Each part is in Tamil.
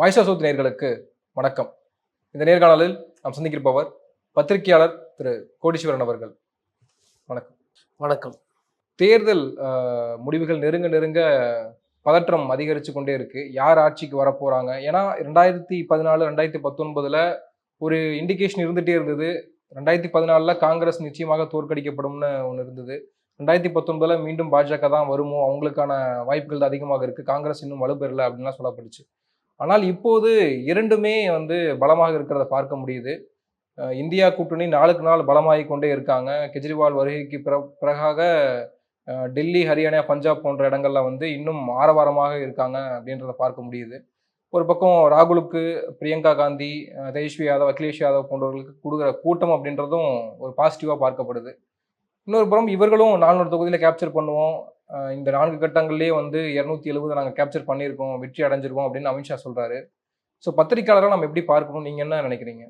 வாய்ஸ் ஆஃப் நேயர்களுக்கு வணக்கம். இந்த நேர்காணலில் நாம் சந்திக்கிருப்பவர் பத்திரிகையாளர் திரு கோடீஸ்வரன் அவர்கள். வணக்கம். வணக்கம். தேர்தல் முடிவுகள் நெருங்க நெருங்க பதற்றம் அதிகரித்து கொண்டே இருக்கு. யார் ஆட்சிக்கு வர போறாங்க ஏன்னா ரெண்டாயிரத்தி பதினாலு ரெண்டாயிரத்தி பத்தொன்பதுல ஒரு இண்டிகேஷன் இருந்துட்டே இருந்தது. ரெண்டாயிரத்தி பதினாலுல காங்கிரஸ் நிச்சயமாக தோற்கடிக்கப்படும்னு ஒன்று இருந்தது. ரெண்டாயிரத்தி பத்தொன்பதுல மீண்டும் பாஜக தான் வருமோ? அவங்களுக்கான வாய்ப்புகள் தான் அதிகமாக இருக்கு. காங்கிரஸ் இன்னும் வலுப்பெறல அப்படின்லாம் சொல்லப்பட்டுச்சு. ஆனால் இப்போது இரண்டுமே வந்து பலமாக இருக்கிறத பார்க்க முடியுது. இந்தியா கூட்டணி நாளுக்கு நாள் பலமாகி கொண்டே இருக்காங்க. கெஜ்ரிவால் வருகைக்கு பிற பிறகாக டெல்லி ஹரியானா பஞ்சாப் போன்ற இடங்கள்ல வந்து இன்னும் ஆரவாரமாக இருக்காங்க அப்படின்றத பார்க்க முடியுது. ஒரு பக்கம் ராகுலுக்கு பிரியங்கா காந்தி அஹ் தேஜஸ்வி யாதவ் அகிலேஷ் யாதவ் போன்றவர்களுக்கு கொடுக்குற கூட்டம் அப்படின்றதும் ஒரு பாசிட்டிவாக பார்க்கப்படுது. இன்னொரு புறம் இவர்களும் நானூறு தொகுதியில் கேப்சர் பண்ணுவோம். இந்த நான்கு கட்டங்கள்லேயே வந்து இரநூத்தி எழுபது நாங்கள் கேப்சர் பண்ணியிருக்கோம் வெற்றி அடைஞ்சிருக்கோம் அப்படின்னு அமித்ஷா சொல்கிறாரு ஸோ பத்திரிக்கையாளராக நம்ம எப்படி பார்க்கணும்? நீங்கள் என்ன நினைக்கிறீங்க?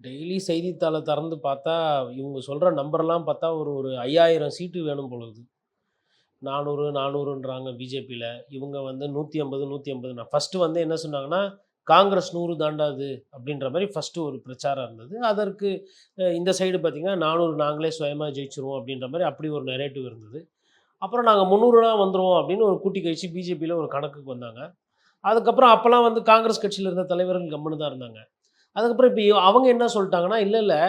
டெய்லி செய்தித்தாளை திறந்து பார்த்தா இவங்க சொல்கிற நம்பர்லாம் பார்த்தா ஒரு ஒரு ஐயாயிரம் சீட்டு வேணும் பொழுது. நானூறு நானூறுன்றாங்க பிஜேபியில் இவங்க வந்து நூற்றி ஐம்பது நூற்றி ஐம்பது நான் ஃபஸ்ட்டு வந்து என்ன சொன்னாங்கன்னா காங்கிரஸ் நூறு தாண்டாது அப்படின்ற மாதிரி ஃபஸ்ட்டு ஒரு பிரச்சாரம் இருந்தது. அதற்கு இந்த சைடு பார்த்திங்கன்னா நானூறு நாங்களே சுயமாக ஜெயிச்சிருவோம் அப்படின்ற மாதிரி அப்படி ஒரு நெரேட்டிவ் இருந்தது. அப்புறம் நாங்கள் முந்நூறுலாம் வந்துடுவோம் அப்படின்னு ஒரு கூட்டி கழிச்சு பிஜேபியில் ஒரு கணக்குக்கு வந்தாங்க. அதுக்கப்புறம் அப்போல்லாம் வந்து காங்கிரஸ் கட்சியில் இருந்த தலைவர்கள் கம்முன்னு தான் இருந்தாங்க. அதுக்கப்புறம் இப்போ அவங்க என்ன சொல்லிட்டாங்கன்னா இல்லை இல்லை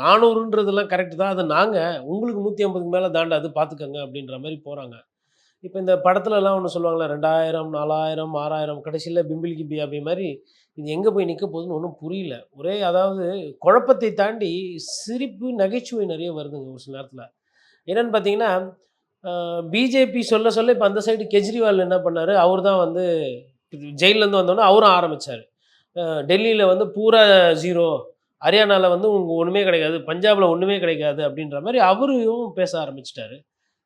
நானூறுன்றதெல்லாம் கரெக்டு தான். அது நாங்கள் உங்களுக்கு நூற்றி ஐம்பதுக்கு மேலே தாண்டாது பார்த்துக்கங்க அப்படின்ற மாதிரி போகிறாங்க இப்போ இந்த படத்துலலாம் ஒன்று சொல்லுவாங்களே ரெண்டாயிரம் நாலாயிரம் ஆறாயிரம் கடைசியில் பிம்பில் கிம்பி அப்படி மாதிரி இது எங்கே போய் நிற்க போகுதுன்னு ஒன்றும் புரியல. ஒரே அதாவது குழப்பத்தை தாண்டி சிரிப்பு நகைச்சுவை நிறைய வருதுங்க ஒரு சில நேரத்தில். என்னென்னு பார்த்தீங்கன்னா பிஜேபி சொல்ல சொல்ல இப்போ அந்த சைடு கெஜ்ரிவால் என்ன பண்ணார்? அவர் தான் வந்து ஜெயிலேருந்து வந்தோடனே அவரும் ஆரம்பித்தார் டெல்லியில் வந்து பூரா ஜீரோ ஹரியானாவில் வந்து உங்களுக்கு ஒன்றுமே கிடைக்காது பஞ்சாபில் ஒன்றுமே கிடைக்காது அப்படின்ற மாதிரி அவரும் பேச ஆரம்பிச்சிட்டாரு.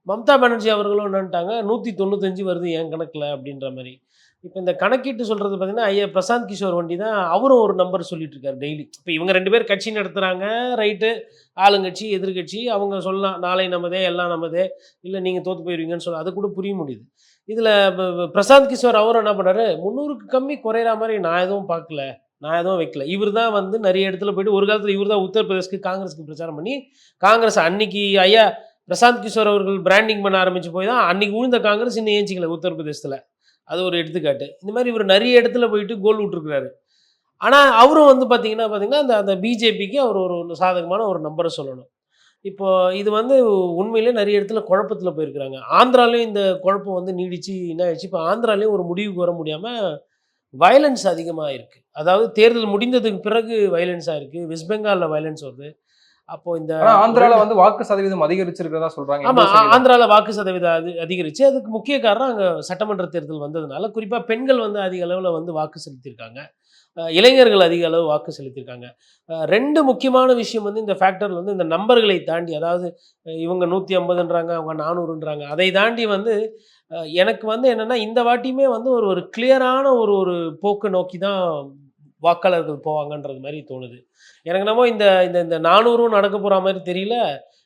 மம்தா பானர்ஜி அவர்களும் என்னன்ட்டாங்க நூற்றி தொண்ணூத்தஞ்சு வருது என் கணக்கில் அப்படின்ற மாதிரி. இப்போ இந்த கணக்கீட்டு சொல்கிறது பார்த்தீங்கன்னா ஐயா பிரசாந்த் கிஷோர் வண்டி தான் அவரும் ஒரு நம்பர் சொல்லிட்டு இருக்காரு டெய்லி. இப்போ இவங்க ரெண்டு பேர் கட்சி நடத்துகிறாங்க ரைட்டு. ஆளுங்கட்சி எதிர்கட்சி அவங்க சொல்லலாம் நாளை நமதே எல்லாம் நமதே. இல்லை நீங்கள் தோற்று போயிடுவீங்கன்னு சொல்ல அது கூட புரிய முடியுது. இதில் பிரசாந்த் கிஷோர் அவரும் என்ன பண்ணாரு முந்நூறுக்கு கம்மி குறையிற மாதிரி நான் எதுவும் பார்க்கல நான் எதுவும் வைக்கல. இவர் தான் வந்து நிறைய இடத்துல போயிட்டு ஒரு காலத்தில் இவர் தான் உத்தரப்பிரதேஷ்க்கு காங்கிரஸ்க்கு பிரச்சாரம் பண்ணி காங்கிரஸ் அன்னைக்கு ஐயா பிரசாந்த் கிஷோர் அவர்கள் பிராண்டிங் பண்ண ஆரம்பிச்சு போய் தான் அன்றைக்கி விழுந்த காங்கிரஸ் இன்னும் ஏஞ்சிக்கல உத்தரப்பிரதேசத்தில். அது ஒரு எடுத்துக்காட்டு. இந்த மாதிரி இவர் நிறைய இடத்துல போயிட்டு கோல் விட்டுருக்கிறாரு. ஆனால் அவரும் வந்து பார்த்திங்கன்னா பார்த்திங்கன்னா அந்த அந்த பிஜேபிக்கு அவர் ஒரு சாதகமான ஒரு நம்பரை சொல்லணும். இப்போது இது வந்து உண்மையிலே நிறைய இடத்துல குழப்பத்தில் போயிருக்கிறாங்க. ஆந்திராலையும் இந்த குழப்பம் வந்து நீடிச்சு என்ன ஆயிடுச்சு இப்போ ஆந்திராலையும் ஒரு முடிவுக்கு வர முடியாமல் வயலன்ஸ் அதிகமாக இருக்குது அதாவது தேர்தல் முடிந்ததுக்கு பிறகு வயலன்ஸாக இருக்குது வெஸ்ட் பெங்காலில் வயலன்ஸ் வருது. அப்போது இந்த ஆந்திரால வந்து வாக்கு சதவீதம் அதிகரிச்சிருக்கிறதா சொல்றாங்க ஆமா. ஆந்திரால வாக்கு சதவீதம் அது அதிகரிச்சு அதுக்கு முக்கிய காரணம் அங்க சட்டமன்ற தேர்தல் வந்ததுனால குறிப்பா பெண்கள் வந்து அதிக அளவுல வந்து வாக்கு செலுத்தியிருக்காங்க இளைஞர்கள் அதிக அளவு வாக்கு செலுத்தியிருக்காங்க ரெண்டு முக்கியமான விஷயம் வந்து இந்த ஃபேக்டர் வந்து இந்த நம்பர்களை தாண்டி அதாவது இவங்க நூற்றி ஐம்பதுன்றாங்க அவங்க நானூறுன்றாங்க அதை தாண்டி வந்து எனக்கு வந்து என்னன்னா இந்த வாட்டியுமே வந்து ஒரு ஒரு கிளியரான ஒரு ஒரு போக்கு நோக்கி தான் வாக்காளர்கள் போவாங்கன்றது மாதிரி தோணுது. எனக்கு என்னமோ இந்த இந்த இந்த நானூறும் நடக்க போகிற மாதிரி தெரியல.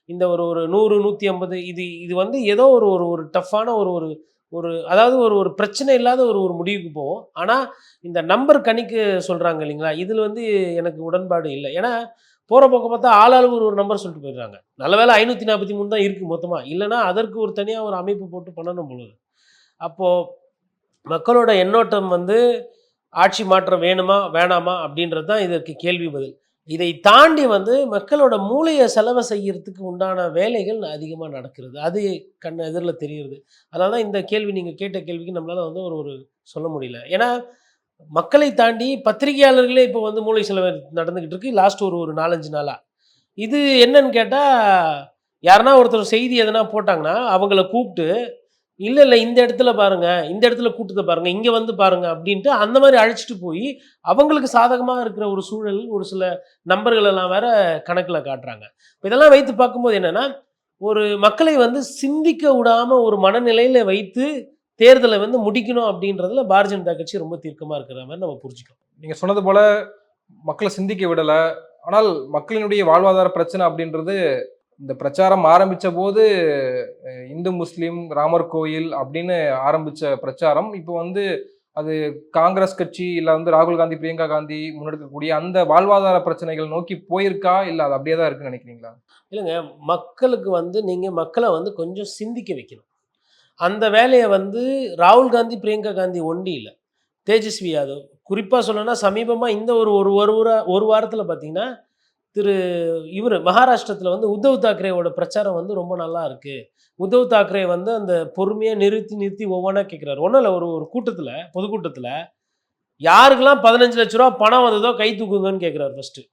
இந்த ஒரு ஒரு நூறு நூற்றி ஐம்பது இது இது வந்து ஏதோ ஒரு ஒரு ஒரு டஃப்பான ஒரு ஒரு ஒரு அதாவது ஒரு ஒரு பிரச்சனை இல்லாத ஒரு ஒரு முடிவுக்கு போகும் ஆனால் இந்த நம்பர் கணிக்கு சொல்கிறாங்க இல்லைங்களா? இதில் வந்து எனக்கு உடன்பாடு இல்லை. ஏன்னா போகிற போக்க பார்த்தா ஆளாளுக்கு ஒரு ஒரு நம்பர் சொல்லிட்டு போயிடுறாங்க. நல்ல வேலை ஐநூற்றி நாற்பத்தி மூணு தான் இருக்குது மொத்தமாக இல்லைன்னா அதற்கு ஒரு தனியாக ஒரு அமைப்பு போட்டு பண்ணணும் பொழுது. அப்போது மக்களோட எண்ணோட்டம் வந்து ஆட்சி மாற்றம் வேணுமா வேணாமா அப்படின்றது தான் இதற்கு கேள்வி பதில். இதை தாண்டி வந்து மக்களோட மூளையை செலவை செய்யறதுக்கு உண்டான வேலைகள் அதிகமாக நடக்கிறது. அது கண் எதிரில் தெரியுது அதனால தான் இந்த கேள்வி நீங்கள் கேட்ட கேள்விக்கு நம்மளால் வந்து ஒரு ஒரு சொல்ல முடியல. ஏன்னா மக்களை தாண்டி பத்திரிகையாளர்களே இப்போ வந்து மூளை செலவு நடந்துக்கிட்டு இருக்கு. லாஸ்ட் ஒரு ஒரு நாலஞ்சு நாளாக இது என்னன்னு கேட்டால் யாருன்னா ஒருத்தர் செய்தி எதனா போட்டாங்கன்னா அவங்கள கூப்பிட்டு இல்லை இல்லை இந்த இடத்துல பாருங்க இந்த இடத்துல கூட்டத்தை பாருங்க இங்கே வந்து பாருங்க அப்படின்ட்டு அந்த மாதிரி அழைச்சிட்டு போய் அவங்களுக்கு சாதகமாக இருக்கிற ஒரு சூழல் ஒரு சில நம்பர்களெல்லாம் வேற கணக்கில் காட்டுறாங்க. இப்போ இதெல்லாம் வைத்து பார்க்கும்போது என்னன்னா ஒரு மக்களை வந்து சிந்திக்க விடாமல் ஒரு மனநிலையில் வைத்து தேர்தலை வந்து முடிக்கணும் அப்படின்றதுல பாரதிய ஜனதா கட்சி ரொம்ப தீர்க்கமாக இருக்கிற மாதிரி நம்ம புரிஞ்சுக்கலாம் நீங்கள் சொன்னது போல் மக்களை சிந்திக்க விடலை ஆனால் மக்களினுடைய வாழ்வாதார பிரச்சனை அப்படின்றது இந்த பிரச்சாரம் ஆரம்பித்த போது இந்து முஸ்லீம் ராமர் கோயில் அப்படின்னு ஆரம்பிச்ச பிரச்சாரம். இப்போ வந்து அது காங்கிரஸ் கட்சி இல்லை வந்து ராகுல் காந்தி பிரியங்கா காந்தி முன்னெடுக்கக்கூடிய அந்த வாழ்வாதார பிரச்சனைகள் நோக்கி போயிருக்கா? இல்லை அது அப்படியே தான் இருக்குன்னு நினைக்கிறீங்களா? இல்லைங்க. மக்களுக்கு வந்து நீங்கள் மக்களை வந்து கொஞ்சம் சிந்திக்க வைக்கணும். அந்த வேலையை வந்து ராகுல் காந்தி பிரியங்கா காந்தி ஒண்டி இல்லை. தேஜஸ்வி யாதவ். குறிப்பாக சொல்லணும்னா சமீபமாக இந்த ஒரு ஒரு ஒரு ஒரு வாரத்தில் பார்த்தீங்கன்னா திரு இவர் மகாராஷ்டிரத்தில் வந்து உத்தவ் தாக்கரேவோட பிரச்சாரம் வந்து ரொம்ப நல்லா இருக்கு. உத்தவ் தாக்கரே வந்து அந்த பொறுமையாக நிறுத்தி நிறுத்தி ஒவ்வொன்றா கேட்குறாரு ஒன்றும் இல்லை ஒரு ஒரு கூட்டத்தில் பொதுக்கூட்டத்தில் யாருக்கெல்லாம் பதினஞ்சு லட்ச ரூபா பணம் வந்ததோ கை தூக்குங்கன்னு கேட்குறாரு ஃபஸ்ட்டு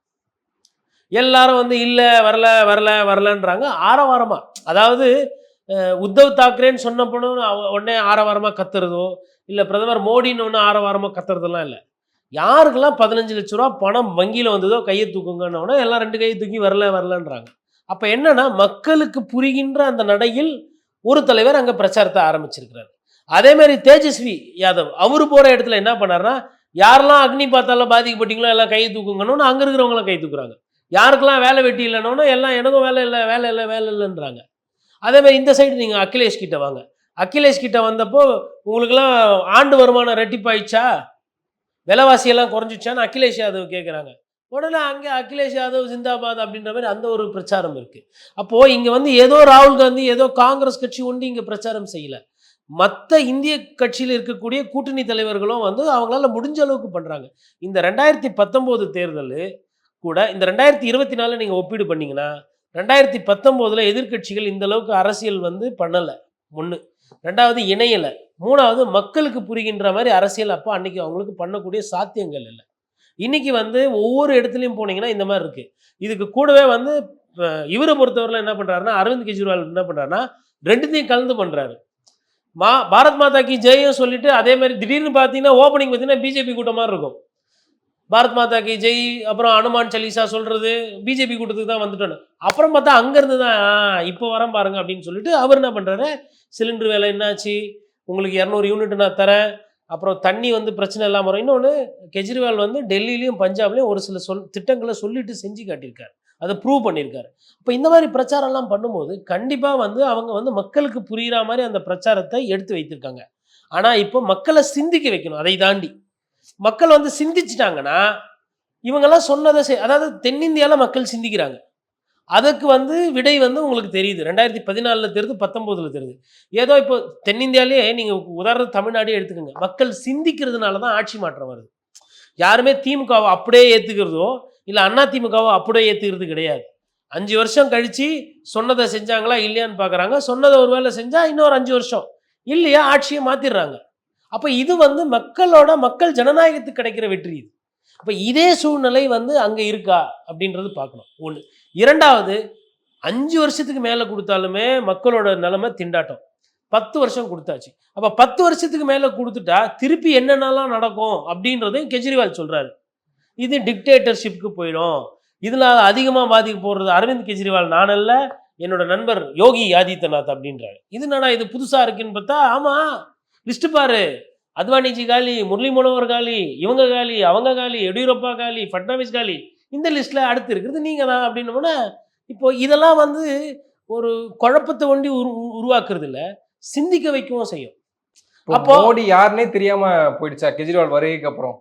எல்லாரும் வந்து இல்லை வரல வரல வரலன்றாங்க. ஆரவாரமாக அதாவது உத்தவ் தாக்கரேன்னு சொன்ன உடனே ஆரவாரமாக கத்துறதோ இல்லை பிரதமர் மோடின்னு ஒன்று ஆரவாரமாக கத்துறதெல்லாம் இல்லை. யாருக்கெல்லாம் பதினஞ்சு லட்ச ரூபா பணம் வங்கியில் வந்ததோ கையை தூக்குங்கன்னோடனே எல்லாம் ரெண்டு கையை தூக்கி வரல வரலன்றாங்க. அப்போ என்னன்னா மக்களுக்கு புரிகின்ற அந்த நடையில் ஒரு தலைவர் அங்கே பிரச்சாரத்தை ஆரம்பிச்சிருக்கிறார். அதே மாதிரி தேஜஸ்வி யாதவ் அவர் போகிற இடத்துல என்ன பண்ணாருன்னா யாரெல்லாம் அக்னி பார்த்தால பாதிக்கப்பட்டீங்களோ எல்லாம் கையை தூக்குங்கன்னு அங்கே இருக்கிறவங்களாம் கை தூக்குறாங்க. யாருக்கெல்லாம் வேலை வெட்டி இல்லைனோன்னா எல்லாம் எனக்கும் வேலை இல்லை வேலை இல்லை வேலை இல்லைன்றாங்க. அதே மாதிரி இந்த சைடு நீங்கள் அகிலேஷ் கிட்ட வாங்க. அகிலேஷ் கிட்ட வந்தப்போ உங்களுக்கெல்லாம் ஆண்டு வருமானம் ரெட்டிப்பாயிடுச்சா? விலைவாசியெல்லாம் குறைஞ்சிச்சான்னு அகிலேஷ் யாதவ் கேட்குறாங்க உடனே அங்கே அகிலேஷ் யாதவ் ஜிந்தாபாத் அப்படின்ற மாதிரி அந்த ஒரு பிரச்சாரம் இருக்குது அப்போது இங்கே வந்து ஏதோ ராகுல் காந்தி ஏதோ காங்கிரஸ் கட்சி ஒன்று இங்கே பிரச்சாரம் செய்யலை. மற்ற இந்திய கட்சியில் இருக்கக்கூடிய கூட்டணி தலைவர்களும் வந்து அவங்களால முடிஞ்ச அளவுக்கு பண்ணுறாங்க இந்த ரெண்டாயிரத்தி பத்தொம்போது தேர்தல் கூட இந்த ரெண்டாயிரத்தி இருபத்தி நாலில் நீங்கள் ஒப்பீடு பண்ணிங்கன்னா ரெண்டாயிரத்தி பத்தொம்போதில் எதிர்க்கட்சிகள் இந்த அளவுக்கு அரசியல் வந்து பண்ணலை. ஒன்று ரெண்டாவது இணையலை. மூணாவது மக்களுக்கு புரிகின்ற மாதிரி அரசியல் அப்போ அன்னைக்கு அவங்களுக்கு பண்ணக்கூடிய சாத்தியங்கள் இல்லை. இன்னைக்கு வந்து ஒவ்வொரு இடத்துலையும் போனீங்கன்னா இந்த மாதிரி இருக்குது இதுக்கு கூடவே வந்து இவரை பொறுத்தவரையில் என்ன பண்ணுறாருன்னா அரவிந்த் கெஜ்ரிவால் என்ன பண்ணுறாருன்னா ரெண்டுத்தையும் கலந்து பண்ணுறாரு மா பாரத் மாதா கி ஜெயும் சொல்லிட்டு அதே மாதிரி திடீர்னு பார்த்தீங்கன்னா ஓப்பனிங் பார்த்தீங்கன்னா பிஜேபி கூட்டமாக இருக்கும். பாரத் மாதா கி ஜெய் அப்புறம் அனுமான் சலீசா சொல்கிறது பிஜேபி கூட்டத்துக்கு தான் வந்துட்டோன்னு. அப்புறம் பார்த்தா அங்கேருந்து தான் "ஆ, இப்போ வரேன் பாருங்க அப்படின்னு சொல்லிட்டு அவர் என்ன பண்ணுறாரு சிலிண்டர் வேலை என்னாச்சு? உங்களுக்கு இரநூறு யூனிட் நான் தரேன். அப்புறம் தண்ணி வந்து பிரச்சனை இல்லாமல் வரும். இன்னொன்று கெஜ்ரிவால் வந்து டெல்லியிலையும் பஞ்சாப்லேயும் ஒரு சில சொல் திட்டங்களை சொல்லிட்டு செஞ்சு காட்டியிருக்காரு. அதை ப்ரூவ் பண்ணியிருக்காரு. இப்போ இந்த மாதிரி பிரச்சாரம்லாம் பண்ணும்போது கண்டிப்பாக வந்து அவங்க வந்து மக்களுக்கு புரிகிற மாதிரி அந்த பிரச்சாரத்தை எடுத்து வைத்திருக்காங்க. ஆனால் இப்போ மக்களை சிந்திக்க வைக்கணும். அதை தாண்டி. மக்கள் வந்து சிந்திச்சிட்டாங்கன்னா இவங்கெல்லாம் சொன்னதை அதாவது தென்னிந்தியாவில் மக்கள் சிந்திக்கிறாங்க. அதுக்கு வந்து விடை வந்து உங்களுக்கு தெரியுது. ரெண்டாயிரத்தி பதினாலில் தெரியுது பத்தொம்போதில் தெரியுது. ஏதோ இப்போ தென்னிந்தியாலே நீங்கள் உதாரணம் தமிழ்நாடே எடுத்துக்கோங்க. மக்கள் சிந்திக்கிறதுனால தான் ஆட்சி மாற்றம் வருது. யாருமே திமுகவை அப்படியே ஏற்றுக்கிறதோ இல்லை அண்ணா திமுகவை அப்படியே ஏற்றுக்கிறது கிடையாது. அஞ்சு வருஷம் கழித்து சொன்னதை செஞ்சாங்களா இல்லையான்னு பார்க்குறாங்க சொன்னதை ஒரு வேளை செஞ்சால் இன்னொரு அஞ்சு வருஷம். இல்லையா ஆட்சியை மாற்றிடுறாங்க அப்போ இது வந்து மக்களோட மக்கள் ஜனநாயகத்துக்கு கிடைக்கிற வெற்றி இது. அப்போ இதே சூழ்நிலை வந்து அங்கே இருக்கா அப்படின்றது பார்க்கணும். ஒன்று இரண்டாவது அஞ்சு வருஷத்துக்கு மேலே கொடுத்தாலுமே மக்களோட நிலைமை திண்டாட்டம். பத்து வருஷம் கொடுத்தாச்சு. அப்போ பத்து வருஷத்துக்கு மேலே கொடுத்துட்டா திருப்பி என்னென்னலாம் நடக்கும் அப்படின்றதையும் கெஜ்ரிவால் சொல்கிறாரு இது டிக்டேட்டர்ஷிப்க்கு போயிடும். இதில் அதிகமாக பாதிக்க போடுறது அரவிந்த் கெஜ்ரிவால். நான் அல்ல என்னோட நண்பர் யோகி ஆதித்யநாத் அப்படின்றாரு. இது என்னடா இது புதுசாக இருக்குன்னு பார்த்தா ஆமாம் லிஸ்ட்டு பாரு. அத்வானிஜி காலி முரளி மனோகர் காலி இவங்க காலி அவங்க காலி எடியூரப்பா காலி ஃபட்னாவிஸ் காலி இந்த லிஸ்ட்டில் அடுத்து இருக்கிறது நீங்கள் தான் அப்படின்னோம்னா இப்போ இதெல்லாம் வந்து ஒரு குழப்பத்தை ஒண்டி உரு உருவாக்குறது இல்ல சிந்திக்க வைக்கவும் செய்யும். அப்போ- மோடி யாருன்னே தெரியாம போயிடுச்சா? கெஜ்ரிவால் வருகைக்கு அப்புறம்.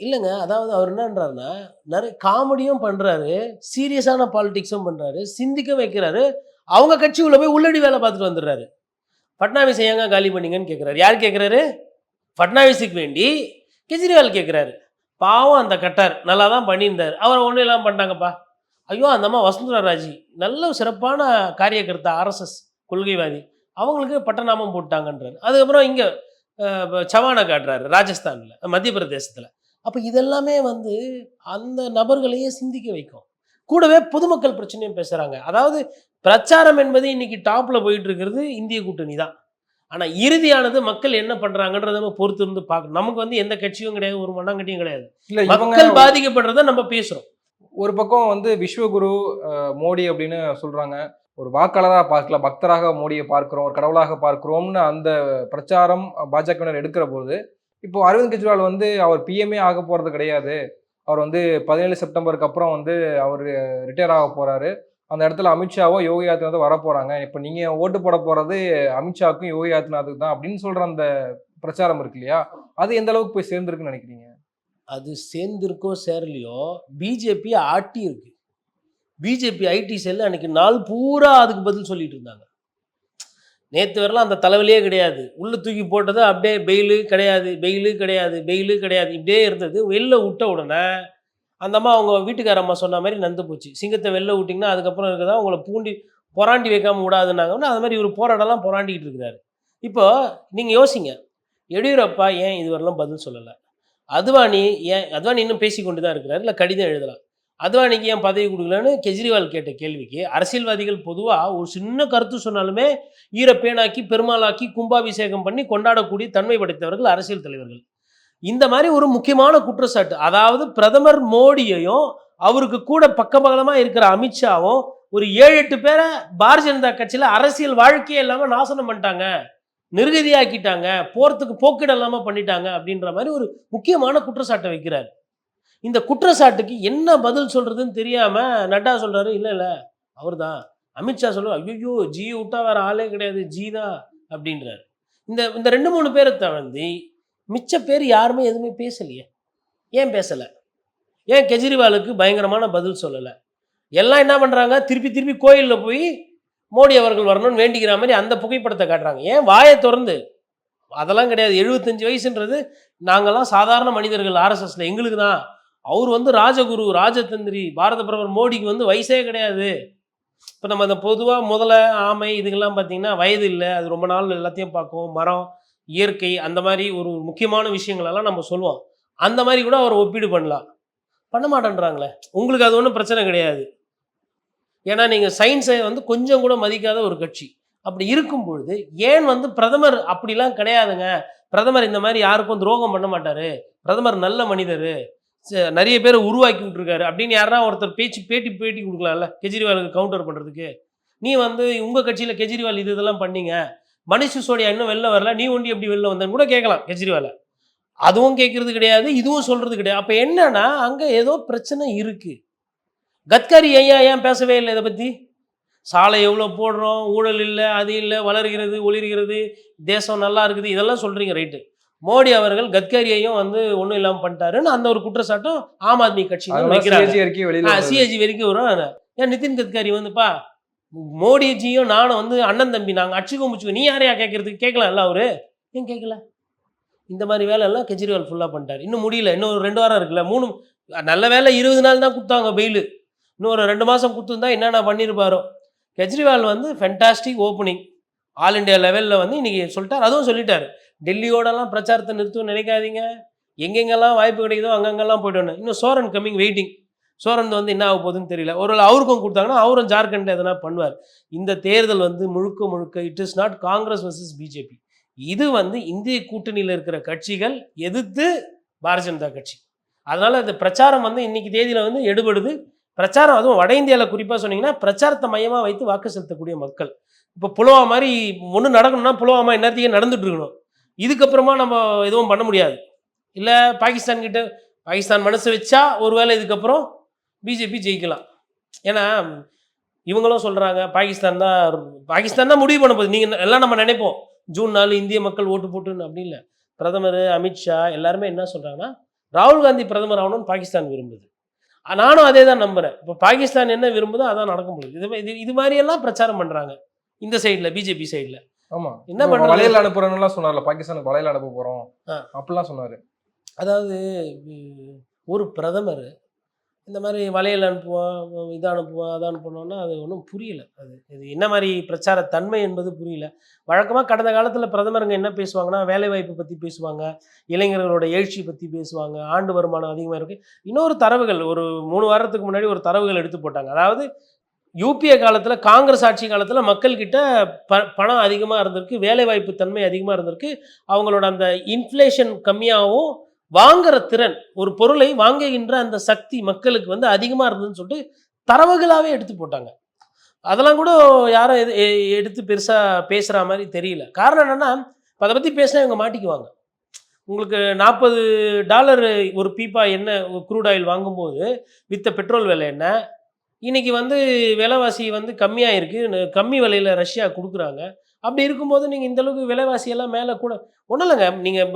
இல்லைங்க அதாவது அவர் என்னன்றாருன்னா நிறைய காமெடியும் பண்ணுறாரு சீரியஸான பாலிடிக்ஸும் பண்ணுறாரு சிந்திக்க வைக்கிறாரு அவங்க கட்சி உள்ள போய் உள்ளடி வேலை பார்த்துட்டு வந்துடுறாரு. ஃபட்னாவிஸ் ஏங்க காலி பண்ணீங்கன்னு கேட்குறாரு யார் கேட்குறாரு ஃபட்னாவிஸுக்கு வேண்டி கெஜ்ரிவால் கேட்குறாரு பாவம் அந்த கட்டார். நல்லா தான் பண்ணியிருந்தார். அவர் ஒன்றும் இல்லாமல் பண்ணிட்டாங்கப்பா. ஐயோ அந்த அம்மா வசுந்தரா ராஜி. நல்ல சிறப்பான காரியகர்த்தா ஆர்எஸ்எஸ் கொள்கைவாதி. அவங்களுக்கு பட்டநாமம் போட்டாங்கன்றார். அதுக்கப்புறம் இங்கே சவானை காட்டுறாரு ராஜஸ்தானில் மத்திய பிரதேசத்தில். அப்போ இதெல்லாமே வந்து அந்த நபர்களையே சிந்திக்க வைக்கும். கூடவே பொதுமக்கள் பிரச்சனையும் பேசுகிறாங்க அதாவது பிரச்சாரம் என்பது இன்னைக்கு டாப்பில் போயிட்டு இருக்கிறது இந்திய கூட்டணி தான் ஆனால் இறுதியானது மக்கள் என்ன பண்ணுறாங்கன்றத நம்ம பொறுத்து இருந்து பார்க்கணும். நமக்கு வந்து எந்த கட்சியும் கிடையாது ஒரு மண்ணாங்கட்டியும் கிடையாது. இல்ல மக்கள் பாதிக்கப்படுறத நம்ம பேசுகிறோம் ஒரு பக்கம் வந்து விஸ்வகுரு மோடி அப்படின்னு சொல்றாங்க. ஒரு வாக்காளராக பார்க்கல பக்தராக மோடியை பார்க்கிறோம் ஒரு கடவுளாக பார்க்கிறோம்னு அந்த பிரச்சாரம் பாஜகவினர் எடுக்கிற போது இப்போ அரவிந்த் கெஜ்ரிவால் வந்து அவர் பிஎம்ஏ ஆக போறது கிடையாது. அவர் வந்து பதினேழு செப்டம்பருக்கு அப்புறம் வந்து அவர் ரிட்டையர் ஆக போறாரு. அந்த இடத்துல அமித்ஷாவோ யோகி ஆதித்யநாத் வர போறாங்க. இப்போ நீங்க ஓட்டு போட போறது அமித்ஷாவுக்கும் யோகி ஆதித்யநாத்துக்கு தான் அப்படின்னு சொல்ற அந்த பிரச்சாரம் இருக்கு இல்லையா? அது எந்த அளவுக்கு போய் சேர்ந்துருக்குன்னு நினைக்கிறீங்க? அது சேர்ந்திருக்கோ சேரலையோ பிஜேபி ஆட்டி இருக்கு. பிஜேபி ஐடி செல் அன்னைக்கு நாள் பூரா அதுக்கு பதில் சொல்லிட்டு இருந்தாங்க. நேற்று வரலாம் அந்த தலைவலியே கிடையாது. உள்ளே தூக்கி போட்டது அப்படியே பெயிலு கிடையாது பெயிலு கிடையாது பெயிலு கிடையாது இப்படியே இருந்தது. வெளில விட்ட உடனே அந்த அம்மா அவங்க வீட்டுக்கார அம்மா சொன்ன மாதிரி நந்து போச்சு. சிங்கத்தை வெளில விட்டிங்கன்னா அதுக்கப்புறம் இருக்கதா உங்களை பூண்டி பொறாண்டி வைக்காம விடாதுன்னாங்கன்னா அது மாதிரி இவர் போராடலாம் பொறாண்டிக்கிட்டு இருக்கிறாரு. இப்போ நீங்கள் யோசிங்க. எடியூரப்பா ஏன் இதுவரெல்லாம் பதில் சொல்லலை? அத்வானி ஏன் அத்வானி இன்னும் பேசி கொண்டு தான் இருக்கிறார் இல்லை கடிதம் எழுதலாம். அத்வானிக்கு ஏன் பதவி கொடுக்கலன்னு கெஜ்ரிவால் கேட்ட கேள்விக்கு அரசியல்வாதிகள் பொதுவாக ஒரு சின்ன கருத்து சொன்னாலுமே ஈரப்பேனாக்கி பெருமாளாக்கி கும்பாபிஷேகம் பண்ணி கொண்டாடக்கூடிய தன்மை படைத்தவர்கள் அரசியல் தலைவர்கள். இந்த மாதிரி ஒரு முக்கியமான குற்றச்சாட்டு அதாவது பிரதமர் மோடியையும் அவருக்கு கூட பக்கபலமாக இருக்கிற அமித்ஷாவும் ஒரு ஏழு எட்டு பேரை பாரதிய ஜனதா கட்சியில் அரசியல் வாழ்க்கையே இல்லாமல் நாசனம் பண்ணிட்டாங்க. நிர்கதியாக்கிட்டாங்க. போகிறதுக்கு போக்கிட இல்லாமல் பண்ணிட்டாங்க அப்படின்ற மாதிரி ஒரு முக்கியமான குற்றச்சாட்டை வைக்கிறார். இந்த குற்றச்சாட்டுக்கு என்ன பதில் சொல்கிறதுன்னு தெரியாமல் நட்டா சொல்கிறாரு இல்லை இல்லை அவர் அவர்தான். அமித்ஷா சொல்லுவார் ஐயோ ஜி விட்டா வேறு ஆளே கிடையாது ஜி தான் அப்படின்றார். இந்த இந்த ரெண்டு மூணு பேரை தவிர்த்து மிச்ச பேர் யாருமே எதுவுமே பேசலையே. ஏன் பேசலை? ஏன் கெஜ்ரிவாலுக்கு பயங்கரமான பதில் சொல்லலை? எல்லாம் என்ன பண்ணுறாங்க திருப்பி திருப்பி கோயிலில் போய் மோடி அவர்கள் வரணும்னு வேண்டிக்கிற மாதிரி அந்த புகைப்படத்தை காட்டுறாங்க. ஏன் வாயை திறந்து? அதெல்லாம் கிடையாது. எழுபத்தஞ்சு வயசுன்றது நாங்கள்லாம் சாதாரண மனிதர்கள் ஆர்எஸ்எஸ்ல. எங்களுக்கு தான். அவர் வந்து ராஜகுரு ராஜதந்திரி பாரத பிரதமர் மோடிக்கு வந்து வயசே கிடையாது. இப்போ நம்ம அந்த பொதுவாக முதல்ல ஆமை இதுக்கெல்லாம் பார்த்தீங்கன்னா வயது இல்லை. அது ரொம்ப நாள் எல்லாத்தையும் பார்க்கும். மரம் இயற்கை அந்த மாதிரி ஒரு முக்கியமான விஷயங்களெல்லாம் நம்ம சொல்லுவோம். அந்த மாதிரி கூட அவர் ஒப்பீடு பண்ணலாம். பண்ண மாட்டேன்றாங்களே. உங்களுக்கு அது ஒன்றும் பிரச்சனை கிடையாது. ஏன்னா நீங்கள் சயின்ஸை வந்து கொஞ்சம் கூட மதிக்காத ஒரு கட்சி. அப்படி இருக்கும் பொழுது ஏன் வந்து பிரதமர் அப்படிலாம் கிடையாதுங்க? பிரதமர் இந்த மாதிரி யாருக்கும் துரோகம் பண்ண மாட்டாரு. பிரதமர் நல்ல மனிதர். நிறைய பேர் உருவாக்கி விட்டுருக்காரு. அப்படின்னு யாரா ஒருத்தர் பேச்சு பேட்டி பேட்டி கொடுக்கலாம்ல? கெஜ்ரிவாலுக்கு கவுண்டர் பண்ணுறதுக்கு நீ வந்து உங்கள் கட்சியில் கெஜ்ரிவால் இது இதெல்லாம் பண்ணீங்க. மணிஷ் சிசோடியா இன்னும் வெளில வரல நீ ஒண்டி எப்படி வெளில வந்தேன்னு கூட கேட்கலாம் கெஜ்ரிவாலை. அதுவும் கேட்கறது கிடையாது இதுவும் சொல்றது கிடையாது. அப்போ என்னன்னா அங்கே ஏதோ பிரச்சனை இருக்கு. கட்கரி ஐயா ஏன் பேசவே இல்லை இதை பற்றி சாலை எவ்வளோ போடுறோம் ஊழல் இல்லை அது இல்லை வளர்கிறது ஒளிர்கிறது தேசம் நல்லா இருக்குது இதெல்லாம் சொல்கிறீங்க ரைட்டு. மோடி அவர்கள் கட்கரியையும் வந்து ஒன்றும் இல்லாமல் பண்ணிட்டாருன்னு அந்த ஒரு குற்றச்சாட்டும் ஆம் ஆத்மி கட்சி வைக்கிறாங்க. சிஏஜி வரைக்கும் வரும். ஏன் நிதின் கட்கரி வந்துப்பா? மோடிஜியும் நானும் வந்து அண்ணன் தம்பி நாங்கள் அச்சுக்கோ முச்சுக்கோ நீ யாரையா கேட்கறதுக்கு கேட்கலாம்ல அவரு? ஏன் கேட்கல இந்த மாதிரி வேலையெல்லாம் கெஜ்ரிவால் ஃபுல்லாக பண்ணிட்டார். இன்னும் முடியல. இன்னும் ஒரு ரெண்டு வாரம் இருக்குல்ல. மூணு நல்ல வேலை இருபது நாள் தான் கொடுத்தாங்க பெயில் இன்னும் ஒரு ரெண்டு மாதம் கொடுத்துருந்தா என்னென்ன பண்ணியிருப்பாரோ கெஜ்ரிவால் வந்து ஃபென்டாஸ்டிக் ஓப்பனிங் ஆல் இண்டியா லெவலில் வந்து இன்றைக்கி சொல்லிட்டார். அதுவும் சொல்லிட்டார். டெல்லியோடலாம் பிரச்சாரத்தை நிறுத்தும் நினைக்காதீங்க. எங்கெங்கெல்லாம் வாய்ப்பு கிடைக்குதோ அங்கங்கெல்லாம் போய்ட்டு இன்னும் சோரன் கம்மிங் வெயிட்டிங் சோரன் வந்து என்ன ஆக போகுதுன்னு தெரியல. ஒருவேளை அவருக்கும் கொடுத்தாங்கன்னா அவரும் ஜார்க்கண்ட் எதனா பண்ணுவார். இந்த தேர்தல் வந்து முழுக்க முழுக்க it is not Congress versus BJP இது வந்து இந்திய கூட்டணியில் இருக்கிற கட்சிகள் எதிர்த்து பாரதிய ஜனதா கட்சி. அதனால இந்த பிரச்சாரம் வந்து இன்னைக்கு தேதியில் வந்து எடுபடுது. பிரச்சாரம் அதுவும் வட இந்தியாவில் குறிப்பாக சொன்னீங்கன்னா பிரச்சாரத்தை மையமாக வைத்து வாக்கு செலுத்தக்கூடிய மக்கள். இப்போ புலவா மாதிரி ஒன்று நடக்கணும்னா புலவாமா என்னத்தையும் நடந்துட்டு இருக்கணும். இதுக்கப்புறமா நம்ம எதுவும் பண்ண முடியாது. இல்லை பாகிஸ்தான் கிட்ட பாகிஸ்தான் மனசு வச்சா ஒருவேளை இதுக்கப்புறம் பிஜேபி ஜெயிக்கலாம். ஏன்னா இவங்களும் சொல்கிறாங்க பாகிஸ்தான் தான் பாகிஸ்தான் தான் முடிவு பண்ண போகுது. நீங்கள் எல்லாம் நம்ம நினைப்போம். ஜூன் நாலு இந்திய மக்கள் ஓட்டு போட்டுன்னு அப்படி இல்லை. பிரதமர் அமித்ஷா எல்லாருமே என்ன சொல்கிறாங்கன்னா ராகுல் காந்தி பிரதமர் ஆகணும்னு பாகிஸ்தான் விரும்புது. நானும் அதே தான் நம்புறேன். இப்போ பாகிஸ்தான் என்ன விரும்புதோ அதான் நடக்க முடியுது இது இது இது மாதிரியெல்லாம் பிரச்சாரம் பண்ணுறாங்க இந்த சைடில் பிஜேபி சைடில் ஆமா. என்ன இப்ப பண்றது? வளையல் அனுப்புறோம்லாம் சொன்னார்ல பாகிஸ்தானுக்கு வளையல் அனுப்ப போறோம். ஆ. அப்படிலாம் சொன்னாரு. அதாவது ஒரு பிரதமர் இந்த மாதிரி வளையல் அனுப்புவோம் இதை அனுப்புவோம் அதை அனுப்பணும்னா அது ஒன்றும் புரியல. அது இது என்ன மாதிரி பிரச்சார தன்மை என்பது புரியல. வழக்கமாக கடந்த காலத்தில் பிரதமருங்க என்ன பேசுவாங்கன்னா வேலைவாய்ப்பு பற்றி பேசுவாங்க இளைஞர்களோட எழுச்சி பற்றி பேசுவாங்க ஆண்டு வருமானம் அதிகமாக இருக்குது இன்னொரு தரவுகள் ஒரு மூணு வாரத்துக்கு முன்னாடி ஒரு தரவுகள் எடுத்து போட்டாங்க. அதாவது யூபிஏ காலத்தில் காங்கிரஸ் ஆட்சி காலத்தில் மக்கள்கிட்ட ப பணம் அதிகமாக இருந்திருக்கு வேலைவாய்ப்பு தன்மை அதிகமாக இருந்திருக்கு. அவங்களோட அந்த இன்ஃப்ளேஷன் கம்மியாகவும் வாங்குற திறன் ஒரு பொருளை வாங்குகின்ற அந்த சக்தி மக்களுக்கு வந்து அதிகமாக இருந்ததுன்னு சொல்லிட்டு தரவுகளாகவே எடுத்து போட்டாங்க. அதெல்லாம் கூட யாரும் எது எ- எடுத்து பெருசாக பேசுகிற மாதிரி தெரியல. காரணம் என்னென்னா அதை பற்றி பேசினா இவங்க மாட்டிக்குவாங்க. உங்களுக்கு நாற்பது டாலர் ஒரு பீப்பா என்ன க்ரூட் ஆயில் வாங்கும்போது வித்த பெட்ரோல் விலை என்ன? இன்றைக்கி வந்து விலைவாசி வந்து கம்மியாக இருக்குது கம்மி விலையில் ரஷ்யா கொடுக்குறாங்க. அப்படி இருக்கும்போது நீங்கள் இந்த அளவுக்கு விலைவாசி எல்லாம் மேலே கூட ஒன்றும் இல்லைங்க. நீங்கள்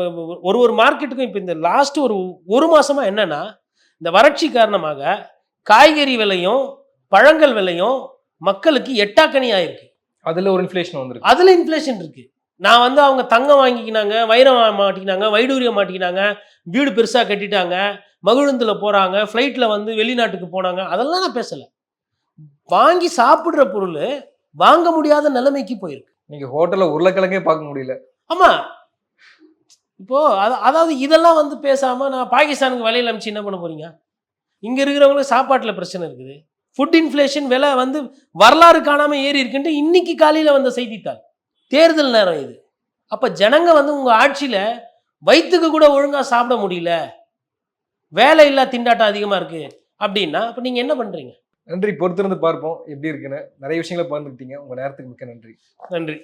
ஒரு ஒரு மார்க்கெட்டுக்கும் இப்போ இந்த லாஸ்ட் ஒரு ஒரு மாசமா என்னன்னா இந்த வறட்சி காரணமாக காய்கறி விலையும் பழங்கள் விலையும் மக்களுக்கு எட்டாக்கணி ஆயிருக்கு அதுல ஒரு இன்ஃபிளேஷன் வந்திருக்கு. அதுல இன்ஃப்ளேஷன் இருக்கு. நான் வந்து அவங்க தங்கம் வாங்கிக்கினாங்க வைரம் மாட்டிக்கினாங்க வைடூரியம் மாட்டிக்கினாங்க வீடு பெருசா கட்டிட்டாங்க மகிழுந்துல போறாங்க ஃப்ளைட்ல வந்து வெளிநாட்டுக்கு போனாங்க அதெல்லாம் நான் பேசல. வாங்கி சாப்பிடுற பொருள் வாங்க முடியாத நிலைமைக்கு போயிருக்கு. நீங்க ஹோட்டலில் உருளைக்கிழங்கே பார்க்க முடியல. ஆமாம் இப்போ அதாவது இதெல்லாம் வந்து பேசாமல் நான் பாகிஸ்தானுக்கு விலையில் அமிச்சு என்ன பண்ண போறீங்க? இங்கே இருக்கிறவங்களுக்கு சாப்பாட்டில் பிரச்சனை இருக்குது. ஃபுட் இன்ஃப்ளேஷன் விலை வந்து வரலாறு காணாமல் ஏறி இருக்குன்ட்டு இன்னைக்கு காலையில் வந்த செய்தித்தாள். தேர்தல் நேரம் இது. அப்போ ஜனங்க வந்து உங்கள் ஆட்சியில் வயிற்றுக்கு கூட ஒழுங்காக சாப்பிட முடியல. வேலை இல்லா திண்டாட்டம் அதிகமாக இருக்குது அப்படின்னா அப்போ நீங்கள் என்ன பண்ணுறீங்க நன்றி. பொறுத்திருந்து பார்ப்போம். எப்படி இருக்குன்னு. நிறைய விஷயங்களை பகிர்ந்துக்கிட்டீங்க. உங்கள் நேரத்துக்கு மிக்க நன்றி. நன்றி.